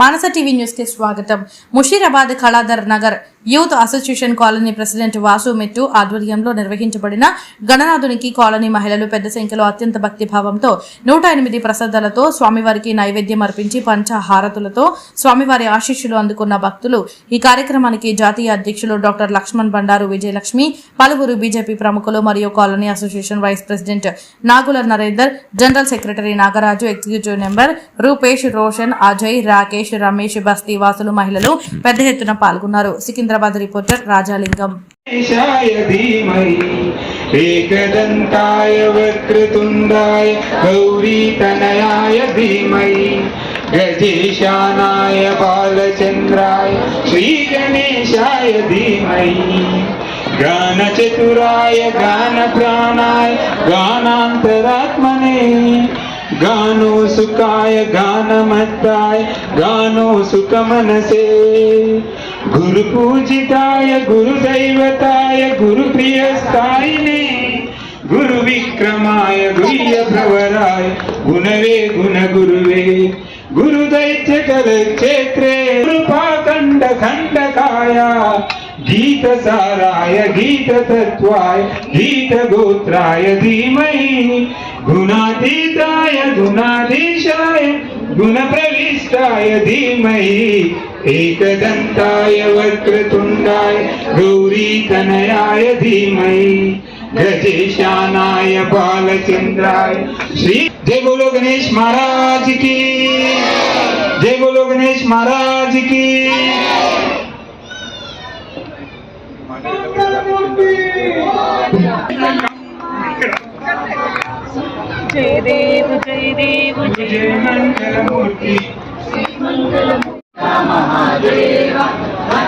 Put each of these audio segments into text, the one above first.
మానస TV న్యూస్కి స్వాగతం. Musheerabad Kaladhar Nagar youth association colony president Vasu Mettu ఆధ్వర్యంలో నిర్వహించబడిన గణనాథునికి colony మహిళలు పెద్ద సంఖ్యలో అత్యంత భక్తిభావంతో నూట ఎనిమిది ప్రసాదాలతో స్వామివారికి నైవేద్యం అర్పించి పంచహారతులతో స్వామివారి ఆశీస్సులు అందుకున్న భక్తులు. ఈ కార్యక్రమానికి జాతీయ అధ్యక్షులు డాక్టర్ లక్ష్మణ్ బండారు విజయలక్ష్మి పలువురు బీజేపీ ప్రముఖులు మరియు colony association vice president Nagula Narender general secretary Nagaraju executive member Rupesh Roshan Ajay Rakesh Ramesh బస్తీ వాసులు మహిళలు పెద్ద ఎత్తున పాల్గొన్నారు సికింద్రాబాద్ రిపోర్టర్ రాజాలింగం गणेशाय धीमहि एकदन्ताय वक्रतुण्डाय गौरीतनयाय धीमहि गजेशानाय बालचन्द्राय श्रीगणेशाय धीमहि गानचतुराय गानप्राणाय गानान्तरात्मने गानो सुखाय गानमत्ताय गानो सुखमनसे गुरुपूजिताय गुरुदैवताय गुरुप्रियस्तायिने गुरुविक्रमाय गुह्यप्रवराय गुणवे गुणगुरुवे गुरुदैत्यकलक्षेत्रे कृपाखण्डखण्डकाय गीतसाराय गीततत्त्वाय गीतगोत्राय धीमहि गुणातीताय, गुणाधीशाय, गुणप्रविष्टाय धीमहि। एकदन्ताय, वक्रतुण्डाय, गौरीतनयाय धीमहि। गजेशानाय, बालचन्द्राय। श्री जय बोलो गणेश महाराज की। जय बोलो गणेश महाराज की। ஜெய தேவு ஜெய தேவு ஜெய மங்களமூர்த்தி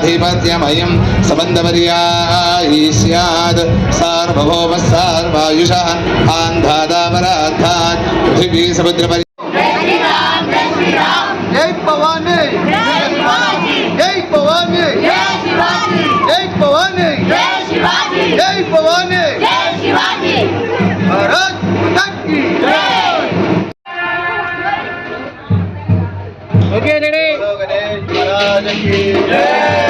माधिपत्यमयं सबन्धपर्यायी स्यात् सार्वभौमः सार्वायुषः आन्धादापराधात् पृथिवी समुद्रपरि जय भवानी। जय भवानी। जय भवानी। जय भवानी। भारत माता की गणेश की जय।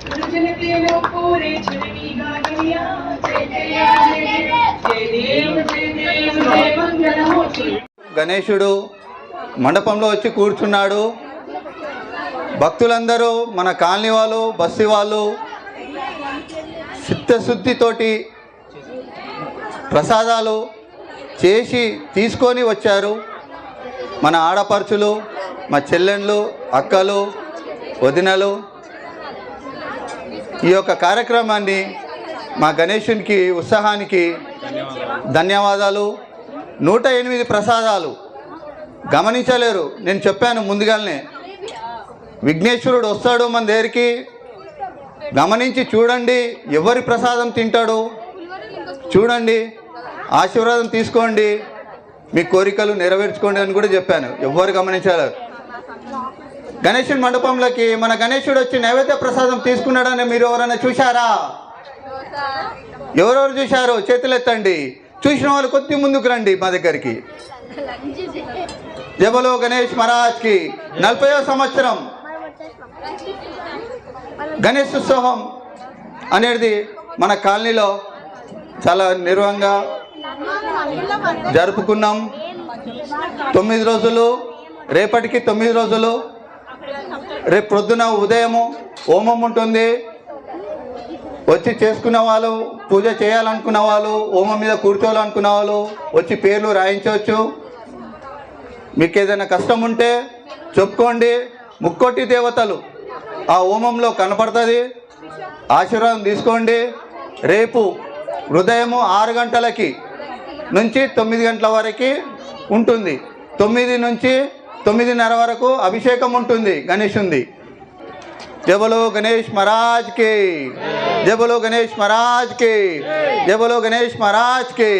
मुकुटा शोभा नोरा गुरुजनतेनो पूरे चरणी गानिया जय देव जय देव जय देव जय देव जय मंगलमूर्ति గణేశుడు మండపంలో వచ్చి కూర్చున్నాడు భక్తులందరూ మన కాలనీ వాళ్ళు బస్సు వాళ్ళు చిత్తశుద్ధితోటి ప్రసాదాలు చేసి తీసుకొని వచ్చారు మన ఆడపడుచులు మా చెల్లెళ్ళు అక్కలు వదినలు ఈ యొక్క కార్యక్రమాన్ని మా గణేశునికి ఉత్సాహానికి ధన్యవాదాలు. నూట ఎనిమిది ప్రసాదాలు. గమనించలేరు. నేను చెప్పాను ముందుగానే. విఘ్నేశ్వరుడు వస్తాడు మన దగ్గరికి. గమనించి చూడండి. ఎవరి ప్రసాదం తింటాడు? చూడండి. ఆశీర్వాదం తీసుకోండి. మీ కోరికలు నెరవేర్చుకోండి అని కూడా చెప్పాను. ఎవ్వరు గమనించారు గణేశుడి మండపంలోకి మన గణేశుడు వచ్చి నైవేద్య ప్రసాదం తీసుకున్నాడని మీరు ఎవరైనా చూశారా? ఎవరెవరు చూశారు? చేతులెత్తండి చూసిన వాళ్ళు కొద్ది ముందుకు రండి మా దగ్గరికి. జబలో గణేష్ మహారాజ్కి నలభైవ సంవత్సరం. గణేష్ ఉత్సవం అనేది మన కాలనీలో చాలా నిర్వంగా జరుపుకున్నాం. తొమ్మిది రోజులు రేపటికి తొమ్మిది రోజులు. రేపు ప్రొద్దున ఉదయము హోమం ఉంటుంది. వచ్చి చేసుకున్న వాళ్ళు పూజ చేయాలనుకున్న వాళ్ళు హోమం మీద కూర్చోవాలనుకున్న వాళ్ళు వచ్చి పేర్లు రాయించవచ్చు. మీకు ఏదైనా కష్టం ఉంటే చెప్పుకోండి. ముక్కోటి దేవతలు ఆ హోమంలో కనపడుతుంది. ఆశీర్వాదం తీసుకోండి. రేపు ఉదయము ఆరు గంటలకి నుంచి తొమ్మిది గంటల వరకు ఉంటుంది. తొమ్మిది నుంచి తొమ్మిదిన్నర వరకు అభిషేకం ఉంటుంది గణేషుంది. జబలో గణేష్ మహారాజ్కి జబలో గణేష్ మహారాజ్కి జబలో గణేష్ మహారాజ్కి